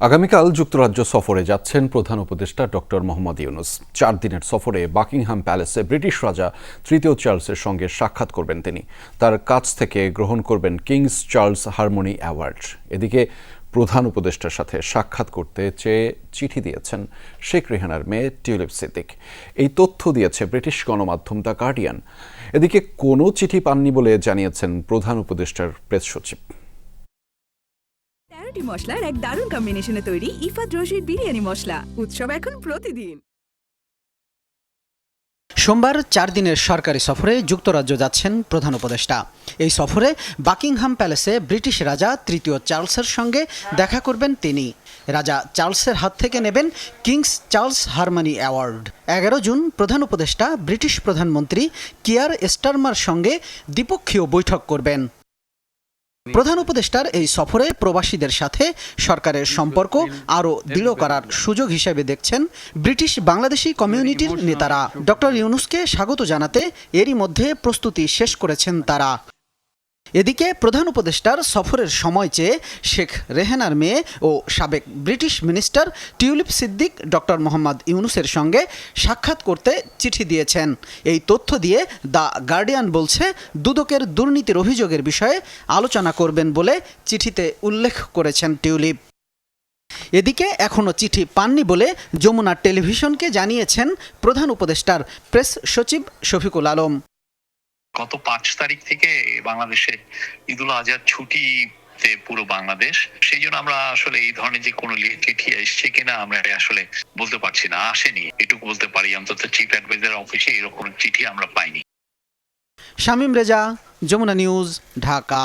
আগামীকাল যুক্তরাজ্য সফরে যাচ্ছেন প্রধান উপদেষ্টা ডক্টর মোহাম্মদ ইউনুস। চার দিনের সফরে বাকিংহাম প্যালেসে ব্রিটিশ রাজা তৃতীয় চার্লসের সঙ্গে সাক্ষাৎ করবেন তিনি। তার কাছ থেকে গ্রহণ করবেন কিংস চার্লস হারমোনি অ্যাওয়ার্ড। এদিকে প্রধান উপদেষ্টার সাথে সাক্ষাৎ করতে চেয়ে চিঠি দিয়েছেন শেখ রেহানার মেয়ে টিউলিপ সিদ্দিক। এই তথ্য দিয়েছে ব্রিটিশ গণমাধ্যম দ্য গার্ডিয়ান। এদিকে কোনো চিঠি পাননি বলে জানিয়েছেন প্রধান উপদেষ্টার প্রেস সচিব। তেরোটি মশলার এক দারুণ কম্বিনেশনে তৈরি ইফাত রশিদ বিরিয়ানি মশলা, উৎসব এখন প্রতিদিন। সোমবার চার দিনের সরকারি সফরে যুক্তরাজ্য যাচ্ছেন প্রধান উপদেষ্টা। এই সফরে বাকিংহাম প্যালেসে ব্রিটিশ রাজা তৃতীয় চার্লসের সঙ্গে দেখা করবেন তিনি। রাজা চার্লসের হাত থেকে নেবেন কিংস চার্লস হারমানি অ্যাওয়ার্ড। এগারো জুন প্রধান উপদেষ্টা, ব্রিটিশ প্রধানমন্ত্রী কিয়ার স্টারমার সঙ্গে দ্বিপক্ষীয় বৈঠক করবেন। প্রধান উপদেষ্টার এই সফরে প্রবাসীদের সাথে সরকারের সম্পর্ক আরও দৃঢ় করার সুযোগ হিসেবে দেখছেন ব্রিটিশ বাংলাদেশি কমিউনিটির নেতারা। ডক্টর ইউনুসকে স্বাগত জানাতে এরই মধ্যে প্রস্তুতি শেষ করেছেন তারা। এদিকে প্রধান উপদেষ্টার সফরের সময় চেয়ে শেখ রেহেনার মেয়ে ও সাবেক British minister Tulip Siddiq doctor Mohammad ইউনুসের সঙ্গে সাক্ষাৎ করতে চিঠি দিয়েছেন। এই তথ্য দিয়ে দ্য গার্ডিয়ান বলছে, দুদকের দুর্নীতির অভিযোগের বিষয়ে আলোচনা করবেন বলে চিঠিতে উল্লেখ করেছেন টিউলিপ। এদিকে এখনও চিঠি পাননি বলে যমুনা টেলিভিশনকে জানিয়েছেন প্রধান উপদেষ্টার প্রেস সচিব শফিকুল আলম। গত পাঁচ তারিখ থেকে বাংলাদেশে ঈদুল আজহার ছুটি পুরো বাংলাদেশ। সেই জন্য আমরা আসলে এই ধরনের যে কোনো চিঠি এসছে কিনা আমরা আসলে বলতে পারছি না, আসেনি। এটুকু বলতে পারি, অন্তত চিফ অ্যাডভাইজার অফিসে এরকম চিঠি আমরা পাইনি। শামীম রেজা, যমুনা নিউজ, ঢাকা।